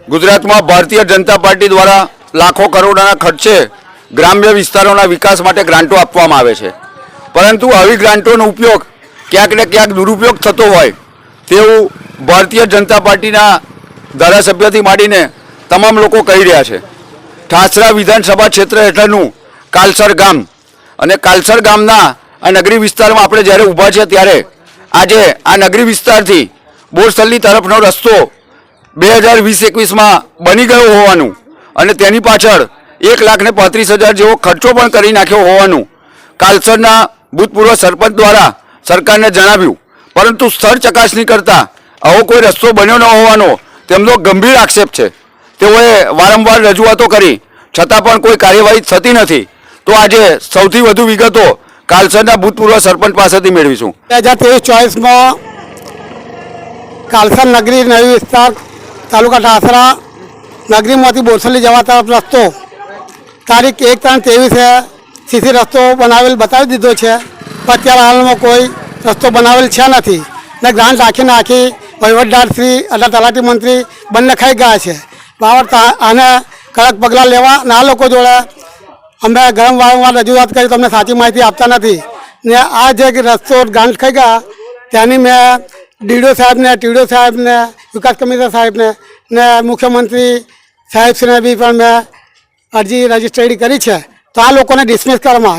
ગુજરાતમાં ભારતીય જનતા પાર્ટી દ્વારા લાખો કરોડોના ખર્ચે ગ્રામ્ય વિસ્તારોના વિકાસ માટે ગ્રાન્ટો આપવામાં આવે છે. પરંતુ આવી ગ્રાન્ટોનો ઉપયોગ ક્યાંક ને ક્યાંક દુરુપયોગ થતો હોય તેવું ભારતીય જનતા પાર્ટીના ધારાસભ્યથી માંડીને તમામ લોકો કહી રહ્યા છે. ઠાસરા વિધાનસભા ક્ષેત્ર હેઠળનું કાલસર ગામ અને કાલસર ગામના આ નગરી વિસ્તારમાં આપણે જ્યારે ઊભા છે ત્યારે આજે આ નગરી વિસ્તારથી બોરસલ્લી તરફનો રસ્તો બે હજાર વીસ એકવીસમાં બની ગયો હોવાનું અને તેની પાછળ એક લાખ ને પાંત્રીસ હજાર જેવો ખર્ચો પણ કરી નાખ્યો હોવાનું કાલસરના ભૂતપૂર્વ સરપંચ દ્વારા સરકારને જણાવ્યું. પરંતુ સ્થળ ચકાસણી કરતાં આવો કોઈ રસ્તો બન્યો ન હોવાનો તેમનો ગંભીર આક્ષેપ છે. તેઓએ વારંવાર રજૂઆતો કરી. છતાં પણ કોઈ કાર્યવાહી થતી નથી. તો આજે સૌથી વધુ વિગતો કાલસરના ભૂતપૂર્વ સરપંચ પાસેથી મેળવીશું. બે હજાર ત્રેવીસ ચોવીસમાં કાલસર નગરી નવી વિસ્તાર, તાલુકા ઠાસરા નગરીમાંથી બોરસલી જવા તરફ રસ્તો. તારીખ એક ત્રણ ત્રેવીસે સીસી રસ્તો બનાવેલ બતાવી દીધો છે. પણ અત્યારે હાલમાં કોઈ રસ્તો બનાવેલ છે નથી. ને ગ્રાન્ટ રાખીને આખી વહીવટદાર શ્રી અથવા તલાટી મંત્રી બંને ખાઈ ગયા છે. બાબત આને કડક પગલાં લેવા ના લોકો જોડે અમે ગરમ વારંવાર રજૂઆત કરી તમને સાચી માહિતી આપતા નથી. ને આ જે રસ્તો ગ્રાન્ટ ખાઈ ગયા ત્યાંની મેં ડીડીઓ સાહેબને ટીડીઓ સાહેબને, વિકાસ કમિશનર સાહેબને ને મુખ્યમંત્રી સાહેબશ્રીને બી પણ મેં અરજી રજીસ્ટ્રેડ કરી છે. તો આ લોકોને ડિસમિસ કરવામાં